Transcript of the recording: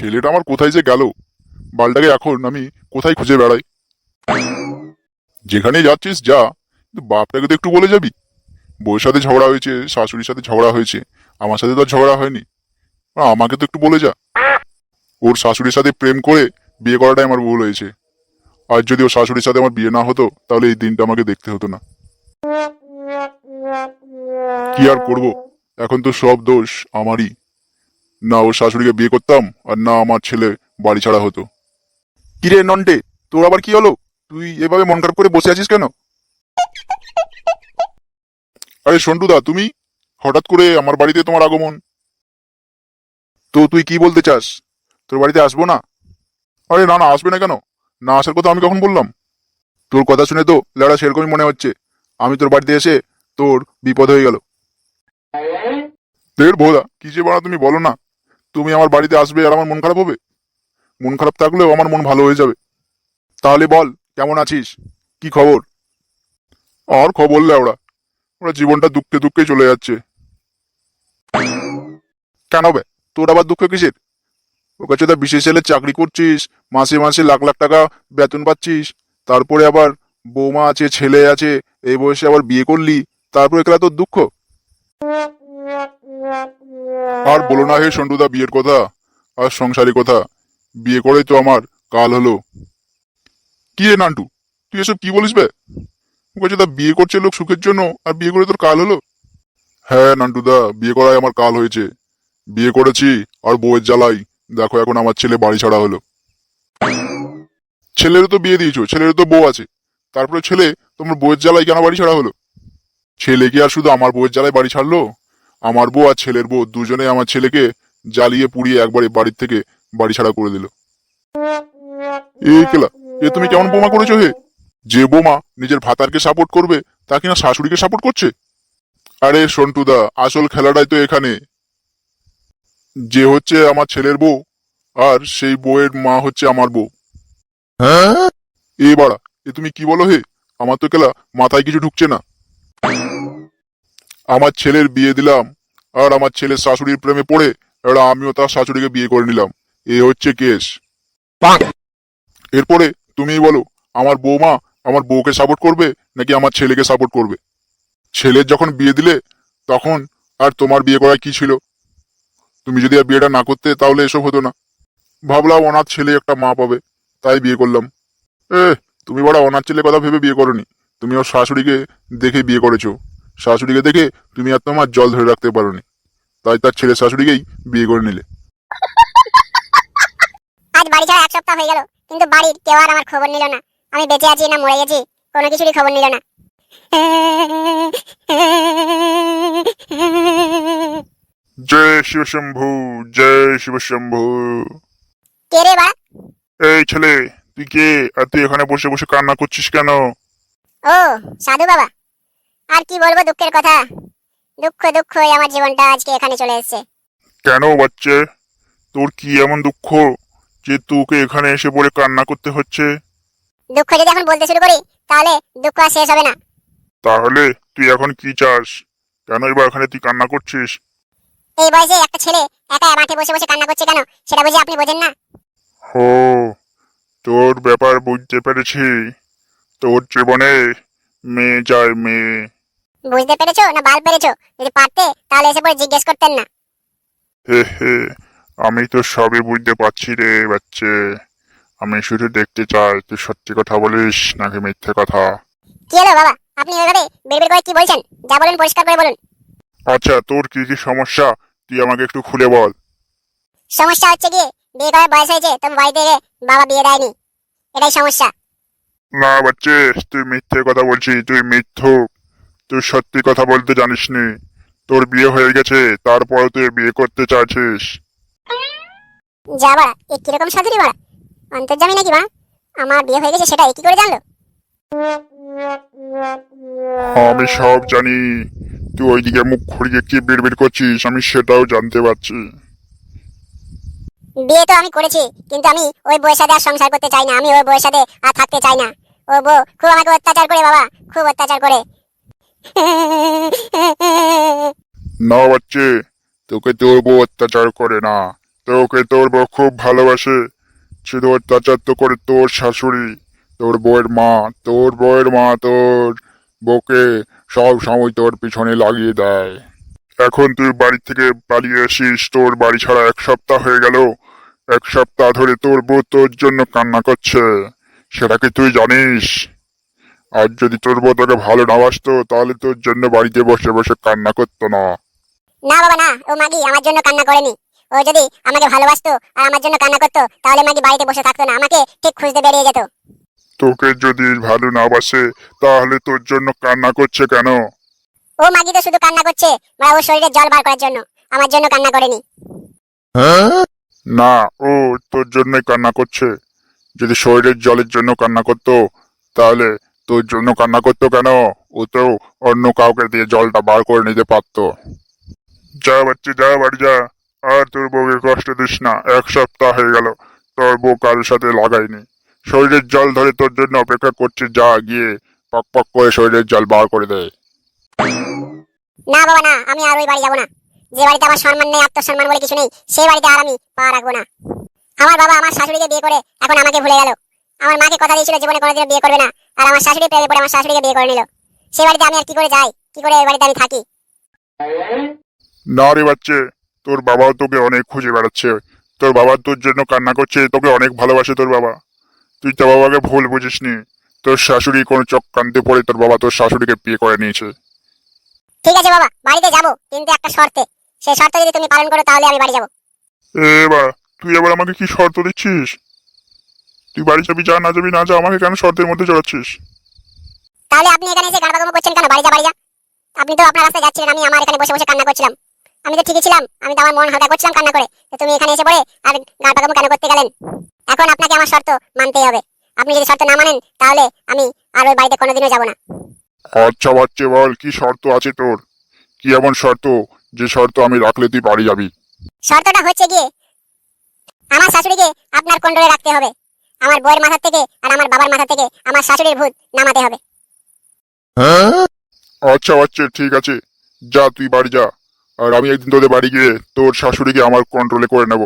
ছেলেটা আমার কোথায় যে গেল? বালটাকে এখন আমি কোথায় খুঁজে বেড়াই? যেখানে যাচ্ছিস, যা। কিন্তু বাপটাকে তো একটু বলে যাবি? বউয়ের সাথে ঝগড়া হয়েছে, শাশুড়ির সাথে ঝগড়া হয়েছে, আমার সাথে তো ঝগড়া হয়নি। আমাকে তো একটু বলে যা। ওর শাশুড়ির সাথে প্রেম করে বিয়ে করাটাই আমার ভুল হয়েছে। আর যদি ওর শাশুড়ির সাথে আমার বিয়ে না হতো, তাহলে এই দিনটা আমাকে দেখতে হতো না। কি আর করব? এখন তো সব দোষ আমারই। না ওর শাশুড়িকে বিয়ে করতাম আর না আমার ছেলে বাড়ি ছাড়া হতো। কিরে নন্টে, তোর আবার কি হলো? তুই এভাবে মন খারাপ করে বসে আছিস কেন? আরে সন্টুদা, তুমি? হঠাৎ করে আমার বাড়িতে তোমার আগমন। তো তুই কি বলতে চাস? তোর বাড়িতে আসব না? আরে না না, আসবে না কেন? না আসার কথা আমি কখন বললাম? তোর কথা শুনে তো লেড়া সেরকমই মনে হচ্ছে। আমি তোর বাড়িতে এসে তোর বিপদ হয়ে গেল। দেড় ভোদা কি যে বাড়া তুমি বলো না? তুমি আমার বাড়িতে আসবে আর আমার মন খারাপ হবে? মন খারাপ থাকলেও আমার মন ভালো হয়ে যাবে। তাহলে বল, কেমন আছিস? কি খবর? আর খবর লেওড়া ওরা। ওরা জীবনটা দুঃখে দুঃখে চলে যাচ্ছে। কেন বে? তোর আবার দুঃখ কিসের? ওর কাছে তো বিশেষ ছেলে চাকরি করছিস, মাসে মাসে লাখ লাখ টাকা বেতন পাচ্ছিস। তারপরে আবার বৌমা আছে, ছেলে আছে, এই বয়সে আবার বিয়ে করলি, তারপরে একলা তোর দুঃখ? আর বলো না হে সন্টুদা, বিয়ের কথা? আর সংসারী কথা? বিয়ে করেই তো আমার, কাল হলো। কি রে নান্টু, তুই এসব কি বলিস বে? বলছে, তা বিয়ে করছে লোক সুখের জন্য, আর বিয়ে করে তোর কাল হলো? হ্যাঁ নান্টুদা, বিয়ে করাই আমার কাল হয়েছে। বিয়ে করেছি, আর বউয়ের জ্বালাই। দেখো এখন আমার ছেলে বাড়ি ছাড়া হলো। ছেলেরও তো বিয়ে দিয়েছ, ছেলেরও তো বউ আছে। তারপরে ছেলে, তোমার বউয়ের জ্বালাই কেন বাড়ি ছাড়া হলো? ছেলে কি আর শুধু আমার বউয়ের জ্বালায় বাড়ি ছাড়লো? আমার বউ আর ছেলের বউ দুজনে আমার ছেলেকে জ্বালিয়ে পুড়িয়ে একবারে বাড়ির থেকে বাড়ি ছাড়া করে দিল। এই কেলা এ তুমি কেমন বোমা করেছ হে? যে বোমা নিজের ভাতারকে সাপোর্ট করবে তা কিনা শাশুড়িকে সাপোর্ট করছে? আরে সন্টুদা আসল খেলাটাই তো এখানে। যে হচ্ছে আমার ছেলের বউ আর সেই বউয়ের মা হচ্ছে আমার বউ। হ্যাঁ? এ বাড়া এ তুমি কি বলো হে? আমার তো কেলা মাথায় কিছু ঢুকছে না। আমার ছেলের বিয়ে দিলাম, আর আমার ছেলের শাশুড়ির প্রেমে পড়ে এবার আমিও তার শাশুড়িকে বিয়ে করে নিলাম। এ হচ্ছে কেস। এরপরে তুমিই বলো, আমার বৌমা আমার বউকে সাপোর্ট করবে, নাকি আমার ছেলেকে সাপোর্ট করবে? ছেলের যখন বিয়ে দিলে, তখন আর তোমার বিয়ে করা কি ছিল? তুমি যদি আর বিয়েটা না করতে, তাহলে এসব হতো না। ভাবলাম অনাথ ছেলে একটা মা পাবে, তাই বিয়ে করলাম। এ তুমি বড় অনাথ ছেলে কথা ভেবে বিয়ে করনি। তুমি ওর শাশুড়িকে দেখে বিয়ে করেছ। শাশুড়িকে দেখে তুমি আর তোমার জল ধরে রাখতে পারোনি। তাই তার ছেলে শাশুড়িকেই বিয়ে করে নিলে। আজ বাড়ি ছাড়া এক সপ্তাহ হয়ে গেল কিন্তু বাড়ির কেউ আর আমার খবর নিল না। আমি বেঁচে আছি না মরে গেছি কোনো কিছুরই খবর নিল না। জয় শিবশম্ভু জয় শিবশম্ভু কে রে বাড়া? এই ছেলে তুই কে? আর তুই এখানে বসে বসে কান্না করছিস কেন? ও সাধু বাবা। আর কি বলব দুঃখের কথা? দুঃখ দুঃখ আমার জীবনটা আজকে এখানে চলে এসেছে। কেন বাচ্চা? তোর কি এমন দুঃখ যে তোকে এখানে এসে পড়ে কান্না করতে হচ্ছে? দুঃখ যদি এখন বলতে শুরু করি তাহলে দুঃখ আর শেষ হবে না। তাহলে তুই এখন কি চাস? কেন এবার এখানে তুই কান্না করছিস? এই বয়সে একটা ছেলে একা মাঠে বসে বসে কান্না করছে কেন? সেটা বুঝি আপনি বোঝেন না। ও তোর ব্যাপার বুঝতে পেরেছি। তোর জীবনে মেয়ে যায় মেয়ে। বুঝতে পেরেছ না বাল পেরেছ? যদি পারতে তাহলে এসে পরে জিজ্ঞেস করতেন না। হে হে আমি তো সবই বুঝতে পারছি রে বাচ্চে। আমি শুধু দেখতে চাই তুই সত্যি কথা বলিস নাকি মিথ্যে কথা? কি হলো বাবা? আপনি ওইভাবে বের করে কি বলছেন? যা বলেন পরিষ্কার করে বলুন। আচ্ছা তোর কি কি সমস্যা? তুই আমাকে একটু খুলে বল। সমস্যা হচ্ছে গিয়ে বিয়ে করার বয়স হয়েছে তোমার বাড়িতে বাবা বিয়ে দেয়নি। এটাই সমস্যা। না বাচ্চে তুই মিথ্যে কথা বলছিস তুই মিথ্যুক। তুই সত্যি কথা বলতে জানিস নি তোর বিয়ে হয়ে গেছে তারপর তুই বিয়ে করতে চাইছিস। যা বাড়া এ কীরকম সাধুরি বাড়া অন্তর্জামি নাকি মা? আমার বিয়ে হয়ে গেছে সেটা এ কি করে জানলো? আমি সব জানি। তুই ওইদিকে মুখ ঘুরিয়ে কি বিড়বিড় করছিস আমি সেটাও জানতে পারছি। বিয়ে তো আমি করেছি কিন্তু আমি ওই বউয়ের সাথে আর সংসার করতে চাই না আমি ওই বউয়ের সাথে আর থাকতে চাই না। ও বউ খুব আমাকে অত্যাচার করে বাবা খুব অত্যাচার করে। না, বাচ্চে, তোকে তোর বউ অত্যাচার করে না। তোকে তোর বউ খুব ভালোবাসে। শুধু অত্যাচার তো করে তোর শাশুড়ি, তোর বউয়ের মা, তোর বউয়ের মা তোর বউকে সব সময় তোর পিছনে লাগিয়ে দেয়। এখন তুই বাড়ি থেকে পালিয়ে আসিস, তোর বাড়ি ছাড়া এক সপ্তাহ হয়ে গেল। এক সপ্তাহ ধরে তোর বউ তোর জন্য কান্না করছে। সেটা কি তুই জানিস? আর যদি তোর বউ তোকে ভালো না বাসতো তাহলে তোর জন্য বাড়িতে বসে বসে কান্না করতো না। না বাবা না। ও মাগি আমার জন্য কান্না করেনি। ও যদি আমাকে ভালোবাসতো আর আমার জন্য কান্না করতো তাহলে মাগি বাড়িতে বসে থাকতো না। আমাকে ঠিক খুঁজতে বেরিয়ে যেত। তোকে যদি ভালো না বাসে তাহলে তোর জন্য কান্না করছে কেন? ও মাগি তো শুধু কান্না করছে মানে ওর শরীরে জল বার করার জন্য। আমার জন্য কান্না করেনি। না ও তোর জন্যই কান্না করছে। যদি শরীরের জলের জন্য কান্না করতো তাহলে তোর জন্য কান্না করতো কেন? ও তো অন্য কাউকে দিয়ে জলটা বার করে নিতে পারতো। যা বাচ্চা, যা বাড়ি যা। আর তোর বউকে কষ্ট দিস না, এক সপ্তাহ হয়ে গেল। তোর বউ কারোর সাথে লাগাইনি শরীরের জল ধরে তোর জন্য অপেক্ষা করছে, যা গিয়ে পক পক করে শরীরের জল বার করে দেয় না বাবা, না, আমি আর ওই বাড়ি যাব না। যে বাড়িতে আমার সম্মান নেই, আত্মসম্মান বলে কিছু নেই সেই বাড়িতে আর আমি পা রাখব না। আমার বাবা আমার শাশুড়িকে বিয়ে করে এখন আমাকে ভুলে গেল। আমার মাকে কথা দিয়েছিল জীবনে কোনোদিনও বিয়ে করবে না। আর আমার শাশুড়ি প্রেমে পড়ে আমার শাশুড়িকে বিয়ে করে নিল। সে বাড়িতে আমি আর কি করে যাই? কি করে ওই বাড়িতে আমি থাকি? না রে বাচ্চে তোর বাবাও তোকে অনেক খুঁজে বেড়াচ্ছে। তোর বাবা তোর জন্য কান্না করছে তোকে অনেক ভালোবাসে তোর বাবা। তুই তোর বাবাকে ভুল বুঝিসনি। তোর শাশুড়ি কোনো চক্রান্তে পড়ে তোর বাবা তোর শাশুড়িকে বিয়ে করে নিয়েছে। ঠিক আছে বাবা বাড়িতে যাব কিন্তু একটা শর্তে। সেই শর্ত যদি তুমি পালন করো তাহলে আমি বাড়ি যাব। এবার তুই এবার আমাকে কি শর্ত দিচ্ছিস? তুই বাড়ি যাবি যা না যাবি না যা আমাকে কেন শর্তের মধ্যে জড়াচ্ছিস? তাহলে আপনি এখানে এসে গাড়বাগম করছেন কেন? বাড়ি যা বাড়ি যা। আপনি তো আপনার রাস্তায় যাচ্ছিলেন আমি আমার এখানে বসে বসে কান্না করছিলাম। আমি তো ঠিকই ছিলাম আমি তো আমার মন হালকা করছিলাম কান্না করে। তো তুমি এখানে এসে পড়ে আর গাড়বাগম কেন করতে গেলেন? এখন আপনাকে আমার শর্ত মানতেই হবে। আপনি যদি শর্ত না মানেন তাহলে আমি আর ওই বাড়িতে কোনোদিনও যাব না। আচ্ছা বাচ্চে বল কি শর্ত আছে তোর? কি এমন শর্ত? যে শর্ত আমি রাখলে তুই বাড়ি যাবি। শর্তটা হচ্ছে গিয়ে আমার শাশুড়িকে আপনার কন্ট্রোলে রাখতে হবে? আমার বউয়ের মাথা থেকে আর আমার বাবার মাথা থেকে আমার শাশুড়ির ভূত নামাতে হবে। আচ্ছা আচ্ছা ঠিক আছে। যা, তুই বাড়ি যা। আর আমি একদিন তোদের বাড়ি গিয়ে তোর শাশুড়িকে আমার কন্ট্রোলে করে নেব।